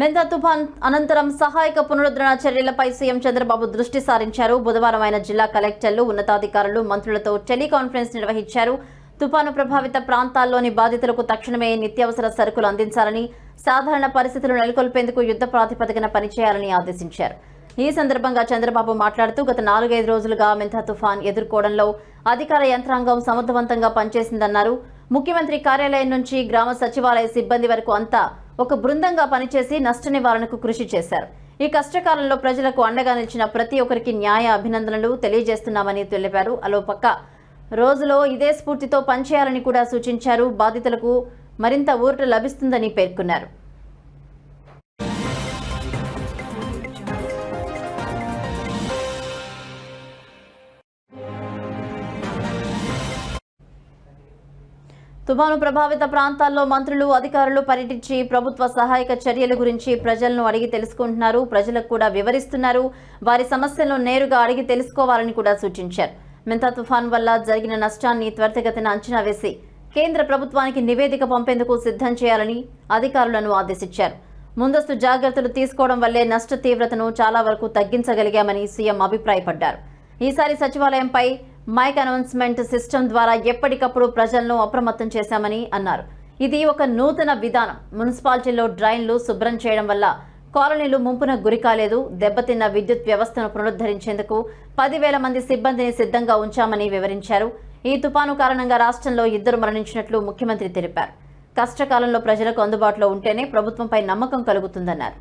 మెంతా తుఫాన్ అనంతరం సహాయక పునరుద్ధరణ చర్యలపై సీఎం చంద్రబాబు దృష్టి సారించారు. బుధవారం ఆయన జిల్లా కలెక్టర్లు ఉన్నతాధికారులు మంత్రులతో టెలికాన్ఫరెన్స్ నిర్వహించారు. తుఫాను ప్రభావిత ప్రాంతాల్లోని బాధితులకు తక్షణమే నిత్యావసర సరుకులు అందించాలని సాధారణ పరిస్థితులు నెలకొల్పేందుకు యుద్ధ ప్రాతిపదికన పనిచేయాలని ఆదేశించారు. ఈ సందర్భంగా చంద్రబాబు మాట్లాడుతూ గత నాలుగైదు రోజులుగా మెంథా తుఫాన్ ఎదుర్కోవడంలో అధికార యంత్రాంగం సమర్థవంతంగా పనిచేసిందన్నారు. ముఖ్యమంత్రి కార్యాలయం నుంచి గ్రామ సచివాలయ సిబ్బంది వరకు అంతా ఒక బృందంగా పనిచేసి నష్ట నివారణకు కృషి చేశారు. ఈ కష్టకాలంలో ప్రజలకు అండగా నిలిచిన ప్రతి ఒక్కరికి న్యాయ అభినందనలు తెలియజేస్తున్నామని తెలిపారు. అలోపక్క రోజులో ఇదే స్ఫూర్తితో పనిచేయాలని కూడా సూచించారు. బాధితులకు మరింత ఊరట లభిస్తుందని పేర్కొన్నారు. తుఫాను ప్రభావిత ప్రాంతాల్లో మంత్రులు అధికారులు పర్యటించి ప్రభుత్వ సహాయక చర్యల గురించి ప్రజలను అడిగి తెలుసుకుంటున్నారు. ప్రజలకు కూడా వివరిస్తున్నారు. వారి సమస్యలను నేరుగా అడిగి తెలుసుకోవాలని కూడా సూచించారు. మింతా తుఫాన్ వల్ల జరిగిన నష్టాన్ని త్వరితగతిన అంచనా వేసి కేంద్ర ప్రభుత్వానికి నివేదిక పంపేందుకు సిద్ధం చేయాలని అధికారులను ఆదేశించారు. ముందస్తు జాగ్రత్తలు తీసుకోవడం వల్లే నష్ట తీవ్రతను చాలా వరకు తగ్గించగలిగామని సీఎం అభిప్రాయపడ్డారు. ఈసారి సచివాలయంపై మైక్ అనౌన్స్మెంట్ సిస్టమ్ ద్వారా ఎప్పటికప్పుడు ప్రజలను అప్రమత్తం చేశామని అన్నారు. ఇది ఒక నూతన విధానం. మున్సిపాలిటీలో డ్రైన్లు శుభ్రం చేయడం వల్ల కాలనీలు ముంపున గురి కాలేదు. దెబ్బతిన్న విద్యుత్ వ్యవస్థను పునరుద్ధరించేందుకు పదివేల మంది సిబ్బందిని సిద్ధంగా ఉంచామని వివరించారు. ఈ తుపాను కారణంగా రాష్ట్రంలో ఇద్దరు మరణించినట్లు ముఖ్యమంత్రి తెలిపారు. కష్టకాలంలో ప్రజలకు అందుబాటులో ఉంటేనే ప్రభుత్వంపై నమ్మకం కలుగుతుందన్నారు.